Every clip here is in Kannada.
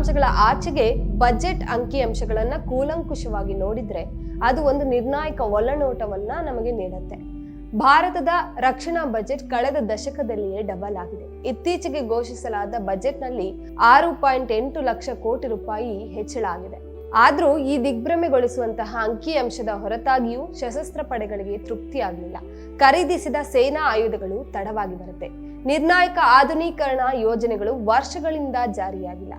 ಫಲಿತಾಂಶಗಳ ಆಚೆಗೆ ಬಜೆಟ್ ಅಂಕಿಅಂಶಗಳನ್ನ ಕೂಲಂಕುಷವಾಗಿ ನೋಡಿದ್ರೆ ಅದು ಒಂದು ನಿರ್ಣಾಯಕ ಒಳನೋಟವನ್ನ ನಮಗೆ ನೀಡುತ್ತೆ. ಭಾರತದ ರಕ್ಷಣಾ ಬಜೆಟ್ ಕಳೆದ ದಶಕದಲ್ಲಿಯೇ ಡಬಲ್ ಆಗಿದೆ. ಇತ್ತೀಚೆಗೆ ಘೋಷಿಸಲಾದ ಬಜೆಟ್ನಲ್ಲಿ ಆರು ಪಾಯಿಂಟ್ ಎಂಟು ಲಕ್ಷ ಕೋಟಿ ರೂಪಾಯಿ ಹೆಚ್ಚಳ ಆಗಿದೆ. ಆದ್ರೂ ಈ ದಿಗ್ಭ್ರಮೆಗೊಳಿಸುವಂತಹ ಅಂಕಿಅಂಶದ ಹೊರತಾಗಿಯೂ ಸಶಸ್ತ್ರ ಪಡೆಗಳಿಗೆ ತೃಪ್ತಿಯಾಗಲಿಲ್ಲ. ಖರೀದಿಸಿದ ಸೇನಾ ಆಯುಧಗಳು ತಡವಾಗಿ ಬರುತ್ತೆ. ನಿರ್ಣಾಯಕ ಆಧುನೀಕರಣ ಯೋಜನೆಗಳು ವರ್ಷಗಳಿಂದ ಜಾರಿಯಾಗಿಲ್ಲ.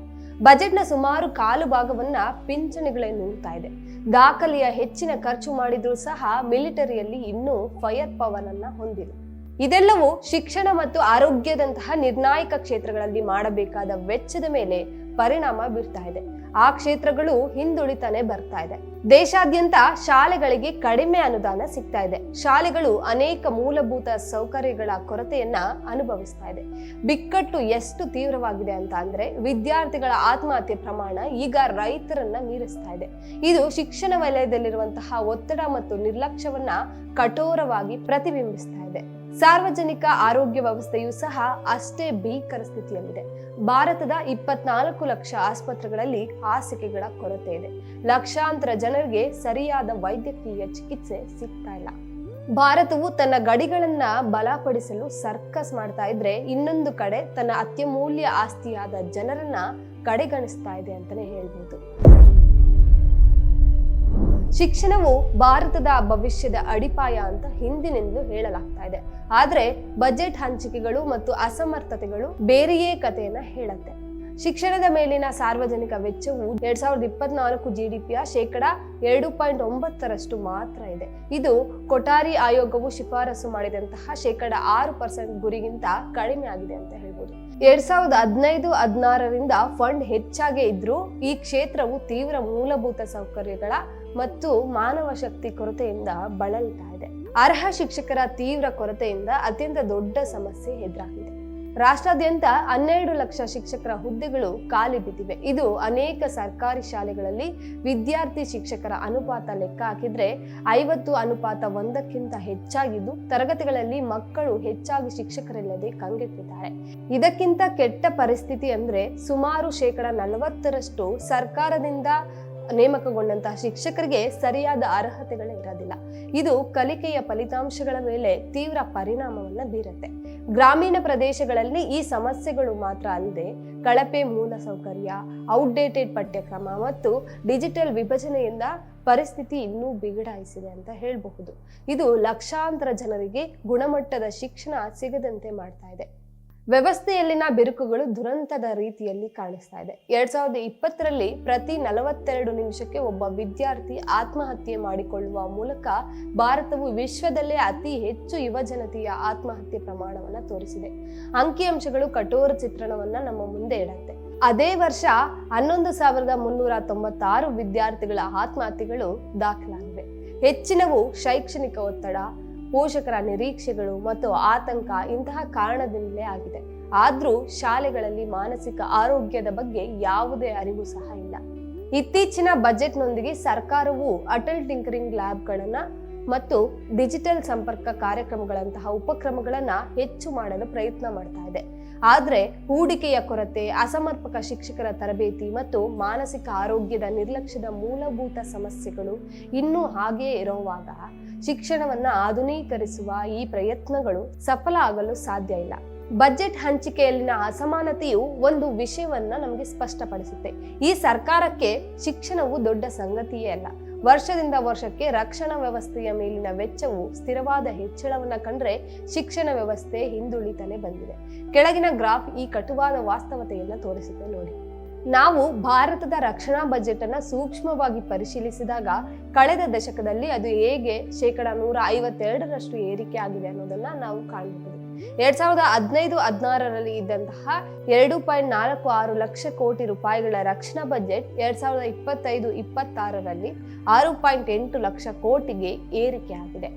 ಬಜೆಟ್ನ ಸುಮಾರು ಕಾಲು ಭಾಗವನ್ನ ಪಿಂಚಣಿಗಳೇ ನೂಡ್ತಾ ಇದೆ. ದಾಖಲೆಯ ಹೆಚ್ಚಿನ ಖರ್ಚು ಮಾಡಿದ್ರೂ ಸಹ ಮಿಲಿಟರಿಯಲ್ಲಿ ಇನ್ನೂ ಫೈರ್ ಪವರ್ ಅನ್ನ ಹೊಂದಿದೆ ಇದೆಲ್ಲವೂ ಶಿಕ್ಷಣ ಮತ್ತು ಆರೋಗ್ಯದಂತಹ ನಿರ್ಣಾಯಕ ಕ್ಷೇತ್ರಗಳಲ್ಲಿ ಮಾಡಬೇಕಾದ ವೆಚ್ಚದ ಮೇಲೆ ಪರಿಣಾಮ ಬೀರ್ತಾ ಇದೆ. ಆ ಕ್ಷೇತ್ರಗಳು ಹಿಂದುಳಿತಾನೆ ಬರ್ತಾ ಇದೆ. ದೇಶಾದ್ಯಂತ ಶಾಲೆಗಳಿಗೆ ಕಡಿಮೆ ಅನುದಾನ ಸಿಗ್ತಾ ಇದೆ. ಶಾಲೆಗಳು ಅನೇಕ ಮೂಲಭೂತ ಸೌಕರ್ಯಗಳ ಕೊರತೆಯನ್ನ ಅನುಭವಿಸ್ತಾ ಇದೆ. ಬಿಕ್ಕಟ್ಟು ಎಷ್ಟು ತೀವ್ರವಾಗಿದೆ ಅಂತ ಅಂದ್ರೆ ವಿದ್ಯಾರ್ಥಿಗಳ ಆತ್ಮಹತ್ಯೆ ಪ್ರಮಾಣ ಈಗ ರೈತರನ್ನ ಮೀರಿಸ್ತಾ ಇದೆ. ಇದು ಶಿಕ್ಷಣ ವಲಯದಲ್ಲಿರುವಂತಹ ಒತ್ತಡ ಮತ್ತು ನಿರ್ಲಕ್ಷ್ಯವನ್ನ ಕಠೋರವಾಗಿ ಪ್ರತಿಬಿಂಬಿಸ್ತಾ ಇದೆ. ಸಾರ್ವಜನಿಕ ಆರೋಗ್ಯ ವ್ಯವಸ್ಥೆಯೂ ಸಹ ಅಷ್ಟೇ ಭೀಕರ ಸ್ಥಿತಿಯಲ್ಲಿದೆ. ಭಾರತದ ಇಪ್ಪತ್ನಾಲ್ಕು ಲಕ್ಷ ಆಸ್ಪತ್ರೆಗಳಲ್ಲಿ ಹಾಸಿಗೆಗಳ ಕೊರತೆ ಇದೆ. ಲಕ್ಷಾಂತರ ಜನರಿಗೆ ಸರಿಯಾದ ವೈದ್ಯಕೀಯ ಚಿಕಿತ್ಸೆ ಸಿಗ್ತಾ ಇಲ್ಲ. ಭಾರತವು ತನ್ನ ಗಡಿಗಳನ್ನ ಬಲಪಡಿಸಲು ಸರ್ಕಸ್ ಮಾಡ್ತಾ ಇದ್ರೆ ಇನ್ನೊಂದು ಕಡೆ ತನ್ನ ಅತ್ಯಮೂಲ್ಯ ಆಸ್ತಿಯಾದ ಜನರನ್ನ ಕಡೆಗಣಿಸ್ತಾ ಇದೆ ಅಂತಾನೆ ಹೇಳ್ಬೋದು. ಶಿಕ್ಷಣವು ಭಾರತದ ಭವಿಷ್ಯದ ಅಡಿಪಾಯ ಅಂತ ಹಿಂದಿನಿಂದಲೂ ಹೇಳಲಾಗ್ತಾ ಇದೆ. ಆದ್ರೆ ಬಜೆಟ್ ಹಂಚಿಕೆಗಳು ಮತ್ತು ಅಸಮರ್ಥತೆಗಳು ಬೇರೆಯೇ ಕಥೆಯನ್ನ ಹೇಳುತ್ತೆ. ಶಿಕ್ಷಣದ ಮೇಲಿನ ಸಾರ್ವಜನಿಕ ವೆಚ್ಚವು ಎರಡ್ ಸಾವಿರದ ಇಪ್ಪತ್ನಾಲ್ಕು ಜಿಡಿಪಿಯ ಶೇಕಡ ಎರಡು ಪಾಯಿಂಟ್ ಒಂಬತ್ತರಷ್ಟು ಮಾತ್ರ ಇದೆ. ಇದು ಕೊಠಾರಿ ಆಯೋಗವು ಶಿಫಾರಸು ಮಾಡಿದಂತಹ ಶೇಕಡ ಆರು ಪರ್ಸೆಂಟ್ ಗುರಿಗಿಂತ ಕಡಿಮೆ ಆಗಿದೆ ಅಂತ ಹೇಳ್ಬೋದು. ಎರಡ್ ಸಾವಿರದ ಹದಿನೈದು, ಹದಿನಾರರಿಂದ ಫಂಡ್ ಹೆಚ್ಚಾಗೇ ಇದ್ರೂ ಈ ಕ್ಷೇತ್ರವು ತೀವ್ರ ಮೂಲಭೂತ ಸೌಕರ್ಯಗಳ ಮತ್ತು ಮಾನವ ಶಕ್ತಿ ಕೊರತೆಯಿಂದ ಬಳಲ್ತಾ ಇದೆ. ಅರ್ಹ ಶಿಕ್ಷಕರ ತೀವ್ರ ಕೊರತೆಯಿಂದ ಅತ್ಯಂತ ದೊಡ್ಡ ಸಮಸ್ಯೆ ಎದುರಾಗಿದೆ. ರಾಷ್ಟ್ರಾದ್ಯಂತ ಹನ್ನೆರಡು ಲಕ್ಷ ಶಿಕ್ಷಕರ ಹುದ್ದೆಗಳು ಖಾಲಿ ಬಿದ್ದಿವೆ. ಇದು ಅನೇಕ ಸರ್ಕಾರಿ ಶಾಲೆಗಳಲ್ಲಿ ವಿದ್ಯಾರ್ಥಿ ಶಿಕ್ಷಕರ ಅನುಪಾತ ಲೆಕ್ಕ ಹಾಕಿದ್ರೆ ಐವತ್ತು ಅನುಪಾತ ಒಂದಕ್ಕಿಂತ ಹೆಚ್ಚಾಗಿದ್ದು, ತರಗತಿಗಳಲ್ಲಿ ಮಕ್ಕಳು ಹೆಚ್ಚಾಗಿ ಶಿಕ್ಷಕರಿಲ್ಲದೆ ಕಂಗೆಟ್ಟಿದ್ದಾರೆ. ಇದಕ್ಕಿಂತ ಕೆಟ್ಟ ಪರಿಸ್ಥಿತಿ ಅಂದ್ರೆ ಸುಮಾರು ಶೇಕಡ ನಲವತ್ತರಷ್ಟು ಸರ್ಕಾರದಿಂದ ನೇಮಕಗೊಂಡಂತಹ ಶಿಕ್ಷಕರಿಗೆ ಸರಿಯಾದ ಅರ್ಹತೆಗಳೇ ಇರೋದಿಲ್ಲ. ಇದು ಕಲಿಕೆಯ ಫಲಿತಾಂಶಗಳ ಮೇಲೆ ತೀವ್ರ ಪರಿಣಾಮವನ್ನು ಬೀರುತ್ತೆ. ಗ್ರಾಮೀಣ ಪ್ರದೇಶಗಳಲ್ಲಿ ಈ ಸಮಸ್ಯೆಗಳು ಮಾತ್ರ ಅಲ್ಲದೆ ಕಳಪೆ ಮೂಲ ಸೌಕರ್ಯ ಔಟ್ಡೇಟೆಡ್ ಪಠ್ಯಕ್ರಮ ಮತ್ತು ಡಿಜಿಟಲ್ ವಿಭಜನೆಯಿಂದ ಪರಿಸ್ಥಿತಿ ಇನ್ನೂ ಬಿಗಡಾಯಿಸಿದೆ ಅಂತ ಹೇಳಬಹುದು. ಇದು ಲಕ್ಷಾಂತರ ಜನರಿಗೆ ಗುಣಮಟ್ಟದ ಶಿಕ್ಷಣ ಸಿಗದಂತೆ ಮಾಡ್ತಾ ವ್ಯವಸ್ಥೆಯಲ್ಲಿನ ಬಿರುಕುಗಳು ದುರಂತದ ರೀತಿಯಲ್ಲಿ ಕಾಣಿಸ್ತಾ ಇದೆ. ಎರಡ್ ಸಾವಿರದ ಇಪ್ಪತ್ತರಲ್ಲಿ ಪ್ರತಿ ನಲವತ್ತೆರಡು ನಿಮಿಷಕ್ಕೆ ಒಬ್ಬ ವಿದ್ಯಾರ್ಥಿ ಆತ್ಮಹತ್ಯೆ ಮಾಡಿಕೊಳ್ಳುವ ಮೂಲಕ ಭಾರತವು ವಿಶ್ವದಲ್ಲೇ ಅತಿ ಹೆಚ್ಚು ಯುವ ಜನತೆಯ ಆತ್ಮಹತ್ಯೆ ಪ್ರಮಾಣವನ್ನ ತೋರಿಸಿದೆ. ಅಂಕಿಅಂಶಗಳು ಕಠೋರ ಚಿತ್ರಣವನ್ನ ನಮ್ಮ ಮುಂದೆ ಇಡತ್ತೆ. ಅದೇ ವರ್ಷ ಹನ್ನೊಂದು ಸಾವಿರದ ಮುನ್ನೂರ ತೊಂಬತ್ತಾರು ವಿದ್ಯಾರ್ಥಿಗಳ ಆತ್ಮಹತ್ಯೆಗಳು ದಾಖಲಾಗಿವೆ. ಹೆಚ್ಚಿನವು ಶೈಕ್ಷಣಿಕ ಒತ್ತಡ ಪೋಷಕರ ನಿರೀಕ್ಷೆಗಳು ಮತ್ತು ಆತಂಕ ಇಂತಹ ಕಾರಣದಿಂದಲೇ ಆಗಿದೆ. ಆದ್ರೂ ಶಾಲೆಗಳಲ್ಲಿ ಮಾನಸಿಕ ಆರೋಗ್ಯದ ಬಗ್ಗೆ ಯಾವುದೇ ಅರಿವು ಸಹ ಇಲ್ಲ. ಇತ್ತೀಚಿನ ಬಜೆಟ್ನೊಂದಿಗೆ ಸರ್ಕಾರವು ಅಟಲ್ ಟಿಂಕರಿಂಗ್ ಲ್ಯಾಬ್ಗಳನ್ನ ಮತ್ತು ಡಿಜಿಟಲ್ ಸಂಪರ್ಕ ಕಾರ್ಯಕ್ರಮಗಳಂತಹ ಉಪಕ್ರಮಗಳನ್ನ ಹೆಚ್ಚು ಮಾಡಲು ಪ್ರಯತ್ನ ಮಾಡ್ತಾ ಇದೆ. ಆದ್ರೆ ಹೂಡಿಕೆಯ ಕೊರತೆ, ಅಸಮರ್ಪಕ ಶಿಕ್ಷಕರ ತರಬೇತಿ ಮತ್ತು ಮಾನಸಿಕ ಆರೋಗ್ಯದ ನಿರ್ಲಕ್ಷ್ಯದ ಮೂಲಭೂತ ಸಮಸ್ಯೆಗಳು ಇನ್ನೂ ಹಾಗೆಯೇ ಇರುವಾಗ ಶಿಕ್ಷಣವನ್ನ ಆಧುನೀಕರಿಸುವ ಈ ಪ್ರಯತ್ನಗಳು ಸಫಲ ಆಗಲು ಸಾಧ್ಯ ಇಲ್ಲ. ಬಜೆಟ್ ಹಂಚಿಕೆಯಲ್ಲಿನ ಅಸಮಾನತೆಯು ಒಂದು ವಿಷಯವನ್ನ ನಮಗೆ ಸ್ಪಷ್ಟಪಡಿಸುತ್ತೆ. ಈ ಸರ್ಕಾರಕ್ಕೆ ಶಿಕ್ಷಣವು ದೊಡ್ಡ ಸಂಗತಿಯೇ ಅಲ್ಲ. ವರ್ಷದಿಂದ ವರ್ಷಕ್ಕೆ ರಕ್ಷಣಾ ವ್ಯವಸ್ಥೆಯ ಮೇಲಿನ ವೆಚ್ಚವು ಸ್ಥಿರವಾದ ಹೆಚ್ಚಳವನ್ನ ಕಂಡ್ರೆ ಶಿಕ್ಷಣ ವ್ಯವಸ್ಥೆ ಹಿಂದುಳಿತಾನೆ ಬಂದಿದೆ. ಕೆಳಗಿನ ಗ್ರಾಫ್ ಈ ಕಟುವಾದ ವಾಸ್ತವತೆಯನ್ನ ತೋರಿಸುತ್ತೆ ನೋಡಿ. ನಾವು ಭಾರತದ ರಕ್ಷಣಾ ಬಜೆಟ್ ಅನ್ನ ಸೂಕ್ಷ್ಮವಾಗಿ ಪರಿಶೀಲಿಸಿದಾಗ ಕಳೆದ ದಶಕದಲ್ಲಿ ಅದು ಹೇಗೆ ಶೇಕಡ ನೂರ ಐವತ್ತೆರಡರಷ್ಟು ಏರಿಕೆ ಆಗಿದೆ ಅನ್ನೋದನ್ನ ನಾವು ಕಾಣಬಹುದು ಎರಡ್ ಸಾವಿರದ ಹದಿನೈದು ಹದಿನಾರರಲ್ಲಿ ಇದ್ದಂತಹ ಎರಡು ಪಾಯಿಂಟ್ ನಾಲ್ಕು ಆರು ಲಕ್ಷ ಕೋಟಿ ರೂಪಾಯಿಗಳ ರಕ್ಷಣಾ ಬಜೆಟ್ ಎರಡ್ ಸಾವಿರದ ಇಪ್ಪತ್ತೈದು, ಇಪ್ಪತ್ತಾರರಲ್ಲಿ ಆರು ಪಾಯಿಂಟ್ ಎಂಟು ಲಕ್ಷ ಕೋಟಿಗೆ ಏರಿಕೆಯಾಗಿದೆ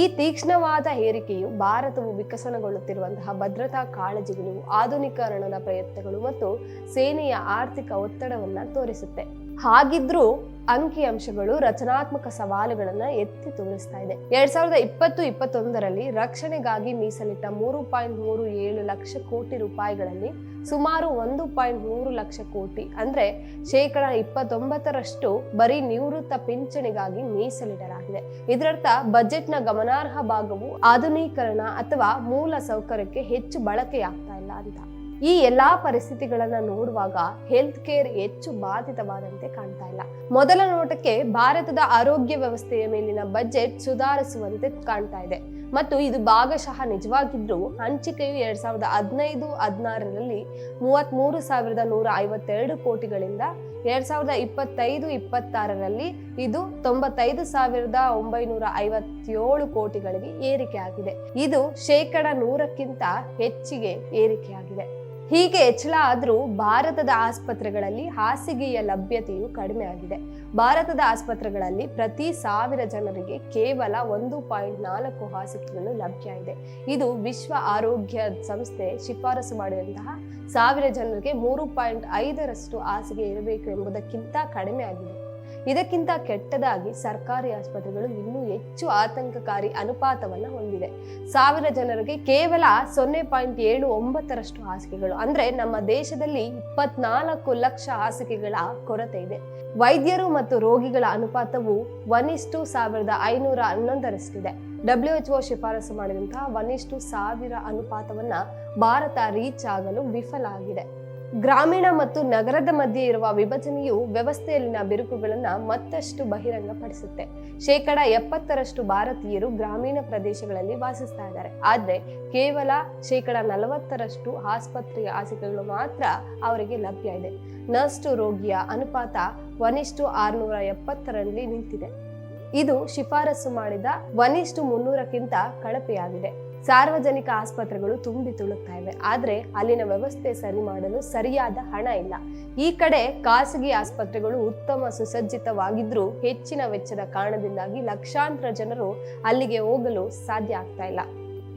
ಈ ತೀಕ್ಷ್ಣವಾದ ಏರಿಕೆಯು ಭಾರತವು ವಿಕಸನಗೊಳ್ಳುತ್ತಿರುವಂತಹ ಭದ್ರತಾ ಕಾಳಜಿಗಳು, ಆಧುನೀಕರಣದ ಪ್ರಯತ್ನಗಳು ಮತ್ತು ಸೇನೆಯ ಆರ್ಥಿಕ ಒತ್ತಡವನ್ನ ತೋರಿಸುತ್ತೆ. ಹಾಗಿದ್ರೂ ಅಂಕಿಅಂಶಗಳು ರಚನಾತ್ಮಕ ಸವಾಲುಗಳನ್ನ ಎತ್ತಿ ತೋರಿಸ್ತಾ ಇದೆ. ಎರಡ್ ಸಾವಿರದ ಇಪ್ಪತ್ತು, ಇಪ್ಪತ್ತೊಂದರಲ್ಲಿ ರಕ್ಷಣೆಗಾಗಿ ಮೀಸಲಿಟ್ಟ ಮೂರು ಪಾಯಿಂಟ್ ಮೂರು ಏಳು ಲಕ್ಷ ಕೋಟಿ ರೂಪಾಯಿಗಳಲ್ಲಿ ಸುಮಾರು ಒಂದು ಪಾಯಿಂಟ್ ಮೂರು ಲಕ್ಷ ಕೋಟಿ, ಅಂದ್ರೆ ಶೇಕಡ ಇಪ್ಪತ್ತೊಂಬತ್ತರಷ್ಟು ಬರೀ ನಿವೃತ್ತ ಪಿಂಚಣಿಗಾಗಿ ಮೀಸಲಿಡಲಾಗಿದೆ. ಇದರರ್ಥ ಬಜೆಟ್ನ ಗಮನಾರ್ಹ ಭಾಗವು ಆಧುನೀಕರಣ ಅಥವಾ ಮೂಲ ಸೌಕರ್ಯಕ್ಕೆ ಹೆಚ್ಚು ಬಳಕೆಯಾಗ್ತಾ ಇಲ್ಲ ಅಂತ. ಈ ಎಲ್ಲಾ ಪರಿಸ್ಥಿತಿಗಳನ್ನ ನೋಡುವಾಗ ಹೆಲ್ತ್ ಕೇರ್ ಹೆಚ್ಚು ಬಾಧಿತವಾದಂತೆ ಕಾಣ್ತಾ ಇಲ್ಲ. ಮೊದಲ ನೋಟಕ್ಕೆ ಭಾರತದ ಆರೋಗ್ಯ ವ್ಯವಸ್ಥೆಯ ಮೇಲಿನ ಬಜೆಟ್ ಸುಧಾರಿಸುವಂತೆ ಕಾಣ್ತಾ ಇದೆ. ಮತ್ತು ಇದು ಭಾಗಶಃ ನಿಜವಾಗಿದ್ರೂ ಹಂಚಿಕೆಯು ಎರಡ್ ಸಾವಿರದ ಹದಿನೈದು, ಹದಿನಾರರಲ್ಲಿ ಮೂವತ್ತ್ ಮೂರು ಸಾವಿರದ ನೂರ ಐವತ್ತೆರಡು ಕೋಟಿಗಳಿಂದ ಎರಡ್ ಸಾವಿರದ ಇಪ್ಪತ್ತೈದು, ಇಪ್ಪತ್ತಾರರಲ್ಲಿ ಇದು ತೊಂಬತ್ತೈದು ಸಾವಿರದ ಒಂಬೈನೂರ ಐವತ್ತೇಳು ಕೋಟಿಗಳಿಗೆ ಏರಿಕೆ ಆಗಿದೆ ಇದು ಶೇಕಡ ನೂರಕ್ಕಿಂತ ಹೆಚ್ಚಿಗೆ ಏರಿಕೆಯಾಗಿದೆ. ಹೀಗೆ ಹೆಚ್ಚಳ ಆದರೂ ಭಾರತದ ಆಸ್ಪತ್ರೆಗಳಲ್ಲಿ ಹಾಸಿಗೆಯ ಲಭ್ಯತೆಯು ಕಡಿಮೆ ಆಗಿದೆ. ಭಾರತದ ಆಸ್ಪತ್ರೆಗಳಲ್ಲಿ ಪ್ರತಿ ಸಾವಿರ ಜನರಿಗೆ ಕೇವಲ ಒಂದು ಪಾಯಿಂಟ್ ನಾಲ್ಕು ಹಾಸಿಗೆಗಳು ಲಭ್ಯ ಇದೆ. ಇದು ವಿಶ್ವ ಆರೋಗ್ಯ ಸಂಸ್ಥೆ ಶಿಫಾರಸು ಮಾಡಿದಂತಹ ಸಾವಿರ ಜನರಿಗೆ ಮೂರು ಪಾಯಿಂಟ್ ಐದರಷ್ಟು ಹಾಸಿಗೆ ಇರಬೇಕು ಎಂಬುದಕ್ಕಿಂತ ಕಡಿಮೆ ಆಗಿದೆ. ಇದಕ್ಕಿಂತ ಕೆಟ್ಟದಾಗಿ ಸರ್ಕಾರಿ ಆಸ್ಪತ್ರೆಗಳು ಇನ್ನೂ ಹೆಚ್ಚು ಆತಂಕಕಾರಿ ಅನುಪಾತವನ್ನು ಹೊಂದಿದೆ. ಸಾವಿರ ಜನರಿಗೆ ಕೇವಲ ಸೊನ್ನೆ ಪಾಯಿಂಟ್ ಏಳು ಒಂಬತ್ತರಷ್ಟು ಹಾಸಿಗೆಗಳು, ಅಂದ್ರೆ ನಮ್ಮ ದೇಶದಲ್ಲಿ ಇಪ್ಪತ್ನಾಲ್ಕು ಲಕ್ಷ ಹಾಸಿಗೆಗಳ ಕೊರತೆ ಇದೆ. ವೈದ್ಯರು ಮತ್ತು ರೋಗಿಗಳ ಅನುಪಾತವು ಒನ್ ಇಸ್ಟು ಸಾವಿರದ ಐನೂರ ಹನ್ನೊಂದರಷ್ಟಿದೆ. ಡಬ್ಲ್ಯೂಎಚ್ಒ ಶಿಫಾರಸು ಮಾಡಿದಂತಹ ಒನ್ ಸಾವಿರ ಅನುಪಾತವನ್ನ ಭಾರತ ರೀಚ್ ಆಗಲು ವಿಫಲ ಆಗಿದೆ. ಗ್ರಾಮೀಣ ಮತ್ತು ನಗರದ ಮಧ್ಯೆ ಇರುವ ವಿಭಜನೆಯು ವ್ಯವಸ್ಥೆಯಲ್ಲಿನ ಬಿರುಕುಗಳನ್ನು ಮತ್ತಷ್ಟು ಬಹಿರಂಗಪಡಿಸುತ್ತೆ. ಶೇಕಡ ಎಪ್ಪತ್ತರಷ್ಟು ಭಾರತೀಯರು ಗ್ರಾಮೀಣ ಪ್ರದೇಶಗಳಲ್ಲಿ ವಾಸಿಸ್ತಾ ಇದ್ದಾರೆ. ಆದರೆ ಕೇವಲ ಶೇಕಡ ನಲವತ್ತರಷ್ಟು ಆಸ್ಪತ್ರೆಯ ಹಾಸಿಗೆಗಳು ಮಾತ್ರ ಅವರಿಗೆ ಲಭ್ಯ ಇದೆ. ನರ್ಸ್ ಟು ರೋಗಿಯ ಅನುಪಾತ ಒನಿಷ್ಟು ಆರುನೂರ ಎಪ್ಪತ್ತರಲ್ಲಿ ನಿಂತಿದೆ. ಇದು ಶಿಫಾರಸು ಮಾಡಿದ ಒನಿಷ್ಟು ಮುನ್ನೂರಕ್ಕಿಂತ ಕಳಪೆಯಾಗಿದೆ. ಸಾರ್ವಜನಿಕ ಆಸ್ಪತ್ರೆಗಳು ತುಂಬಿ ತುಳುಕ್ತಾ ಇವೆ. ಆದ್ರೆ ಅಲ್ಲಿನ ವ್ಯವಸ್ಥೆ ಸರಿ ಮಾಡಲು ಸರಿಯಾದ ಹಣ ಇಲ್ಲ. ಈ ಕಡೆ ಖಾಸಗಿ ಆಸ್ಪತ್ರೆಗಳು ಉತ್ತಮ ಸುಸಜ್ಜಿತವಾಗಿದ್ರೂ ಹೆಚ್ಚಿನ ವೆಚ್ಚದ ಕಾರಣದಿಂದಾಗಿ ಲಕ್ಷಾಂತರ ಜನರು ಅಲ್ಲಿಗೆ ಹೋಗಲು ಸಾಧ್ಯ ಆಗ್ತಾ ಇಲ್ಲ.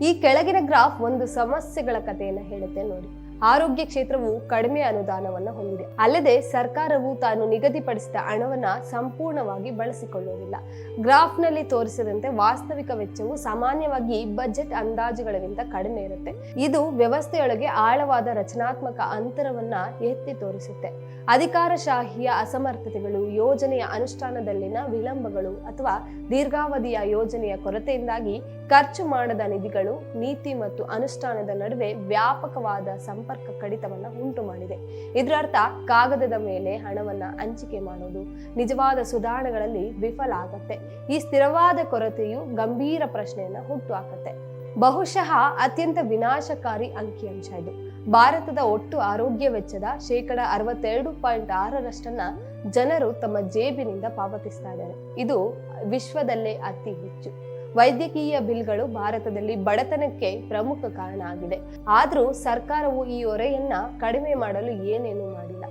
ಈ ಕೆಳಗಿನ ಗ್ರಾಫ್ ಒಂದು ಸಮಸ್ಯೆಗಳ ಕಥೆಯನ್ನು ಹೇಳುತ್ತೆ ನೋಡಿ. ಆರೋಗ್ಯ ಕ್ಷೇತ್ರವು ಕಡಿಮೆ ಅನುದಾನವನ್ನ ಹೊಂದಿದೆ. ಅಲ್ಲದೆ ಸರ್ಕಾರವು ತಾನು ನಿಗದಿಪಡಿಸಿದ ಹಣವನ್ನ ಸಂಪೂರ್ಣವಾಗಿ ಬಳಸಿಕೊಳ್ಳುವುದಿಲ್ಲ. ಗ್ರಾಫ್ನಲ್ಲಿ ತೋರಿಸಿದಂತೆ ವಾಸ್ತವಿಕ ವೆಚ್ಚವು ಸಾಮಾನ್ಯವಾಗಿ ಬಜೆಟ್ ಅಂದಾಜುಗಳಿಗಿಂತ ಕಡಿಮೆ ಇರುತ್ತೆ. ಇದು ವ್ಯವಸ್ಥೆಯೊಳಗೆ ಆಳವಾದ ರಚನಾತ್ಮಕ ಅಂತರವನ್ನ ಎತ್ತಿ ತೋರಿಸುತ್ತೆ. ಅಧಿಕಾರಶಾಹಿಯ ಅಸಮರ್ಥತೆಗಳು, ಯೋಜನೆಯ ಅನುಷ್ಠಾನದಲ್ಲಿನ ವಿಳಂಬಗಳು ಅಥವಾ ದೀರ್ಘಾವಧಿಯ ಯೋಜನೆಯ ಕೊರತೆಯಿಂದಾಗಿ ಖರ್ಚು ಮಾಡದ ನಿಧಿಗಳು ನೀತಿ ಮತ್ತು ಅನುಷ್ಠಾನದ ನಡುವೆ ವ್ಯಾಪಕವಾದ ಸಂಪರ್ಕ ಕಡಿತವನ್ನ ಉಂಟು ಮಾಡಿದೆ. ಇದರರ್ಥ ಕಾಗದದ ಮೇಲೆ ಹಣವನ್ನ ಹಂಚಿಕೆ ಮಾಡೋದು ನಿಜವಾದ ಸುಧಾರಣೆಗಳಲ್ಲಿ ವಿಫಲ ಆಗತ್ತೆ. ಈ ಸ್ಥಿರವಾದ ಕೊರತೆಯು ಗಂಭೀರ ಪ್ರಶ್ನೆಯನ್ನ ಹುಟ್ಟುಹಾಕತ್ತೆ ಬಹುಶಃ ಅತ್ಯಂತ ವಿನಾಶಕಾರಿ ಅಂಕಿಅಂಶ ಇದು. ಭಾರತದ ಒಟ್ಟು ಆರೋಗ್ಯ ವೆಚ್ಚದ ಶೇಕಡ ಅರವತ್ತೆರಡು ಪಾಯಿಂಟ್ ಆರರಷ್ಟನ್ನ ಜನರು ತಮ್ಮ ಜೇಬಿನಿಂದ ಪಾವತಿಸ್ತಾ ಇದ್ದಾರೆ. ಇದು ವಿಶ್ವದಲ್ಲೇ ಅತಿ ಹೆಚ್ಚು. ವೈದ್ಯಕೀಯ ಬಿಲ್ಗಳು ಭಾರತದಲ್ಲಿ ಬಡತನಕ್ಕೆ ಪ್ರಮುಖ ಕಾರಣ ಆಗಿದೆ. ಆದರೂ ಸರ್ಕಾರವು ಈ ಹೊರೆಯನ್ನ ಕಡಿಮೆ ಮಾಡಲು ಏನೇನು ಮಾಡಿಲ್ಲ.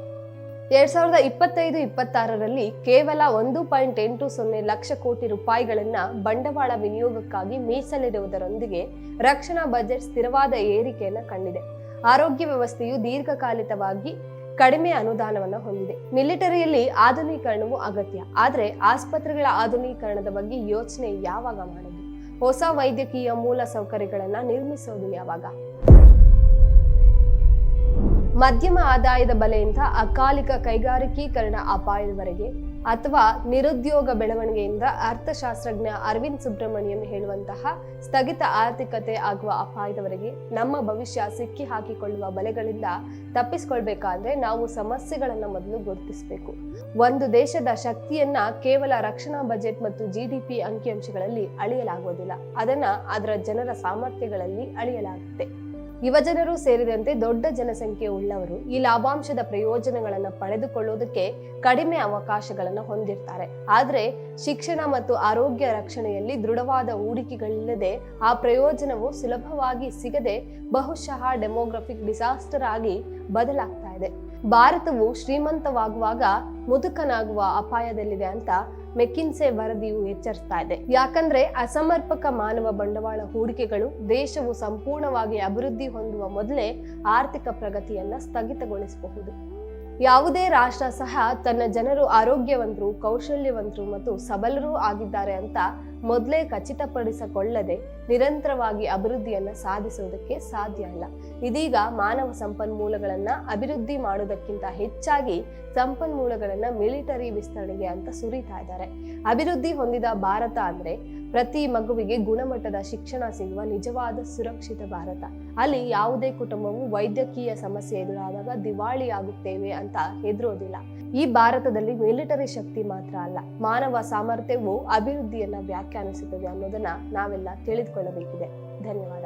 ಎರಡ್ ಸಾವಿರದ ಇಪ್ಪತ್ತೈದು, ಇಪ್ಪತ್ತಾರರಲ್ಲಿ ಕೇವಲ ಒಂದು ಪಾಯಿಂಟ್ ಎಂಟು ಸೊನ್ನೆ ಲಕ್ಷ ಕೋಟಿ ರೂಪಾಯಿಗಳನ್ನ ಬಂಡವಾಳ ವಿನಿಯೋಗಕ್ಕಾಗಿ ಮೀಸಲಿಡುವುದರೊಂದಿಗೆ ರಕ್ಷಣಾ ಬಜೆಟ್ ಸ್ಥಿರವಾದ ಏರಿಕೆಯನ್ನ ಕಂಡಿದೆ. ಆರೋಗ್ಯ ವ್ಯವಸ್ಥೆಯು ದೀರ್ಘಕಾಲಿಕವಾಗಿ ಕಡಿಮೆ ಅನುದಾನವನ್ನು ಹೊಂದಿದೆ. ಮಿಲಿಟರಿಯಲ್ಲಿ ಆಧುನೀಕರಣವು ಅಗತ್ಯ. ಆದರೆ ಆಸ್ಪತ್ರೆಗಳ ಆಧುನೀಕರಣದ ಬಗ್ಗೆ ಯೋಚನೆ ಯಾವಾಗ ಮಾಡೋದು? ಹೊಸ ವೈದ್ಯಕೀಯ ಮೂಲ ಸೌಕರ್ಯಗಳನ್ನ ನಿರ್ಮಿಸೋದು ಯಾವಾಗ? ಮಧ್ಯಮ ಆದಾಯದ ಬಲೆಯಿಂದ ಅಕಾಲಿಕ ಕೈಗಾರಿಕೀಕರಣ ಅಪಾಯದವರೆಗೆ ಅಥವಾ ನಿರುದ್ಯೋಗ ಬೆಳವಣಿಗೆಯಿಂದ ಅರ್ಥಶಾಸ್ತ್ರಜ್ಞ ಅರವಿಂದ್ ಸುಬ್ರಹ್ಮಣ್ಯಂ ಹೇಳುವಂತಹ ಸ್ಥಗಿತ ಆರ್ಥಿಕತೆ ಆಗುವ ಅಪಾಯದವರೆಗೆ ನಮ್ಮ ಭವಿಷ್ಯ ಸಿಕ್ಕಿ ಹಾಕಿಕೊಳ್ಳುವ ಬಲೆಗಳಿಂದ ತಪ್ಪಿಸಿಕೊಳ್ಬೇಕಾದ್ರೆ ನಾವು ಸಮಸ್ಯೆಗಳನ್ನ ಮೊದಲು ಗುರುತಿಸಬೇಕು. ಒಂದು ದೇಶದ ಶಕ್ತಿಯನ್ನ ಕೇವಲ ರಕ್ಷಣಾ ಬಜೆಟ್ ಮತ್ತು ಜಿಡಿಪಿ ಅಂಕಿಅಂಶಗಳಲ್ಲಿ ಅಳೆಯಲಾಗುವುದಿಲ್ಲ ಅದನ್ನ ಅದರ ಜನರ ಸಾಮರ್ಥ್ಯಗಳಲ್ಲಿ ಅಳಿಯಲಾಗುತ್ತೆ. ಯುವಜನರು ಸೇರಿದಂತೆ ದೊಡ್ಡ ಜನಸಂಖ್ಯೆ ಉಳ್ಳವರು ಈ ಲಾಭಾಂಶದ ಪ್ರಯೋಜನಗಳನ್ನು ಪಡೆದುಕೊಳ್ಳುವುದಕ್ಕೆ ಕಡಿಮೆ ಅವಕಾಶಗಳನ್ನು ಹೊಂದಿರ್ತಾರೆ. ಆದರೆ ಶಿಕ್ಷಣ ಮತ್ತು ಆರೋಗ್ಯ ರಕ್ಷಣೆಯಲ್ಲಿ ದೃಢವಾದ ಹೂಡಿಕೆಗಳಿಲ್ಲದೆ ಆ ಪ್ರಯೋಜನವು ಸುಲಭವಾಗಿ ಸಿಗದೆ ಬಹುಶಃ ಡೆಮೋಗ್ರಫಿಕ್ ಡಿಸಾಸ್ಟರ್ ಆಗಿ ಬದಲಾಗ್ತಾ ಇದೆ. ಭಾರತವು ಶ್ರೀಮಂತವಾಗುವಾಗ ಮುದುಕನಾಗುವ ಅಪಾಯದಲ್ಲಿದೆ ಅಂತ ಮೆಕಿನ್ಸೆ ವರದಿಯು ಎಚ್ಚರಿಸ್ತಾ ಇದೆ. ಯಾಕಂದ್ರೆ ಅಸಮರ್ಪಕ ಮಾನವ ಬಂಡವಾಳ ಹೂಡಿಕೆಗಳು ದೇಶವು ಸಂಪೂರ್ಣವಾಗಿ ಅಭಿವೃದ್ಧಿ ಹೊಂದುವ ಮೊದಲೇ ಆರ್ಥಿಕ ಪ್ರಗತಿಯನ್ನ ಸ್ಥಗಿತಗೊಳಿಸಬಹುದು. ಯಾವುದೇ ರಾಷ್ಟ್ರ ಸಹ ತನ್ನ ಜನರು ಆರೋಗ್ಯವಂತರು, ಕೌಶಲ್ಯವಂತರು ಮತ್ತು ಸಬಲರೂ ಆಗಿದ್ದಾರೆ ಅಂತ ಮೊದಲೇ ಖಚಿತಪಡಿಸಿಕೊಳ್ಳದೆ ನಿರಂತರವಾಗಿ ಅಭಿವೃದ್ಧಿಯನ್ನು ಸಾಧಿಸುವುದಕ್ಕೆ ಸಾಧ್ಯ ಇಲ್ಲ. ಇದೀಗ ಮಾನವ ಸಂಪನ್ಮೂಲಗಳನ್ನ ಅಭಿವೃದ್ಧಿ ಮಾಡುವುದಕ್ಕಿಂತ ಹೆಚ್ಚಾಗಿ ಸಂಪನ್ಮೂಲಗಳನ್ನ ಮಿಲಿಟರಿ ವಿಸ್ತರಣೆಗೆ ಅಂತ ಸುರಿತಾ ಇದ್ದಾರೆ. ಅಭಿವೃದ್ಧಿ ಹೊಂದಿದ ಭಾರತ ಅಂದ್ರೆ ಪ್ರತಿ ಮಗುವಿಗೆ ಗುಣಮಟ್ಟದ ಶಿಕ್ಷಣ ಸಿಗುವ ನಿಜವಾದ ಸುರಕ್ಷಿತ ಭಾರತ. ಅಲ್ಲಿ ಯಾವುದೇ ಕುಟುಂಬವು ವೈದ್ಯಕೀಯ ಸಮಸ್ಯೆ ಎದುರಾದಾಗ ದಿವಾಳಿ ಆಗುತ್ತೇವೆ ಅಂತ ಹೆದರೋದಿಲ್ಲ. ಈ ಭಾರತದಲ್ಲಿ ಮಿಲಿಟರಿ ಶಕ್ತಿ ಮಾತ್ರ ಅಲ್ಲ, ಮಾನವ ಸಾಮರ್ಥ್ಯವು ಅಭಿವೃದ್ಧಿಯನ್ನ ವ್ಯಾಖ್ಯಾನಿಸುತ್ತದೆ ಅನ್ನೋದನ್ನ ನಾವೆಲ್ಲ ತಿಳಿದುಕೊಳ್ಳಬೇಕಿದೆ. ಧನ್ಯವಾದ.